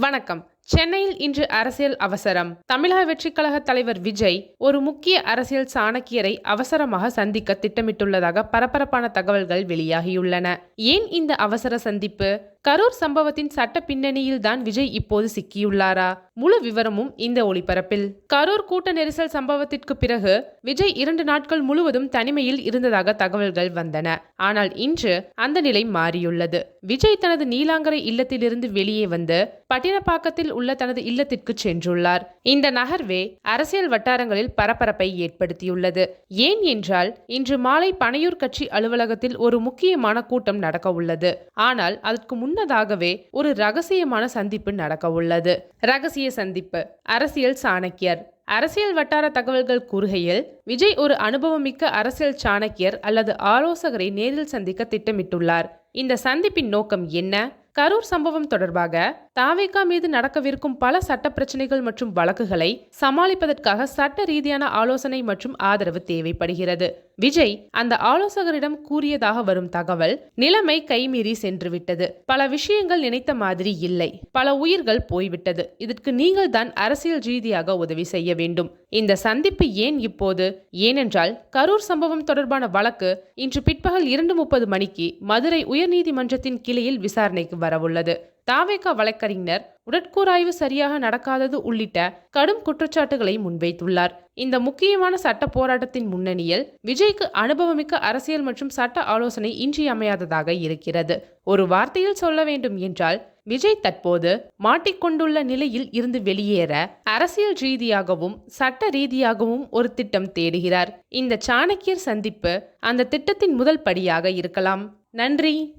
வணக்கம். சென்னையில் இன்று அரசியல் அவசரம். தமிழக வெற்றிக் கழக தலைவர் விஜய் ஒரு முக்கிய அரசியல் சாணக்கியரை அவசரமாக சந்திக்க திட்டமிட்டுள்ளதாக பரபரப்பான தகவல்கள் வெளியாகியுள்ளன. ஏன் இந்த அவசர சந்திப்பு? கரூர் சம்பவத்தின் சட்ட பின்னணியில் தான் விஜய் இப்போது சிக்கியுள்ளாரா? முழு விவரமும் இந்த ஒளிபரப்பில். கரூர் கூட்ட நெரிசல் சம்பவத்திற்கு பிறகு விஜய் இரண்டு நாட்கள் முழுவதும் தனிமையில் இருந்ததாக தகவல்கள் வந்தன. ஆனால் இன்று அந்த நிலை மாறியுள்ளது. விஜய் தனது நீலாங்கரை இல்லத்திலிருந்து வெளியே வந்து பட்டினப்பாக்கத்தில் நகரில் உள்ள தனது இல்லத்திற்கு சென்றுள்ளார். இந்த நகர்வே அரசியல் வட்டாரங்களில் பரபரப்பை ஏற்படுத்தியுள்ளது. ஏன் என்றால் இன்று மாலை பனையூர் கட்சி அலுவலகத்தில் ஒரு முக்கியமான கூட்டம் நடக்க உள்ளது ஆனால் அதற்கு முன்னதாகவே ஒரு ரகசியமான சந்திப்பு நடக்க உள்ளது ரகசிய சந்திப்பு. அரசியல் சாணக்கியர். அரசியல் வட்டார தகவல்கள் கூறுகையில் விஜய் ஒரு அனுபவமிக்க அரசியல் சாணக்கியர் அல்லது ஆலோசகரை நேரில் சந்திக்க திட்டமிட்டுள்ளார். இந்த சந்திப்பின் நோக்கம் என்ன? கரூர் சம்பவம் தொடர்பாக தாவேகா மீது நடக்கவிருக்கும் பல சட்ட பிரச்சனைகள் மற்றும் வழக்குகளை சமாளிப்பதற்காக சட்ட ரீதியான ஆலோசனை மற்றும் ஆதரவு தேவைப்படுகிறது. விஜய் அந்த ஆலோசகரிடம் கூறியதாக வரும் தகவல் நிலைமை கைமீறி சென்றுவிட்டது. பல விஷயங்கள் நினைத்த மாதிரி இல்லை. பல உயிர்கள் போய்விட்டது. இதற்கு நீங்கள் தான் அரசியல் ரீதியாக உதவி செய்ய வேண்டும். இந்த சந்திப்பு ஏன் இப்போது? ஏனென்றால் கரூர் சம்பவம் தொடர்பான வழக்கு இன்று பிற்பகல் இரண்டு முப்பது மணிக்கு மதுரை உயர்நீதிமன்றத்தின் கிளையில் விசாரணைக்கு வரவுள்ளது. தாவேகா வழக்கறிஞர் உடற்கூராய்வு சரியாக நடக்காதது உள்ளிட்ட கடும் குற்றச்சாட்டுகளை முன்வைத்துள்ளார். இந்த முக்கியமான சட்ட போராட்டத்தின் முன்னணியில் விஜய்க்கு அனுபவமிக்க அரசியல் மற்றும் சட்ட ஆலோசனை இன்றியமையாததாக இருக்கிறது. ஒரு வார்த்தையில் சொல்ல வேண்டும் என்றால் விஜய் தற்போது மாட்டிக்கொண்டுள்ள நிலையில் இருந்து வெளியேற அரசியல் ரீதியாகவும் சட்ட ரீதியாகவும் ஒரு திட்டம் தேடுகிறார். இந்த சாணக்கியர் சந்திப்பு அந்த திட்டத்தின் முதல் படியாக இருக்கலாம். நன்றி.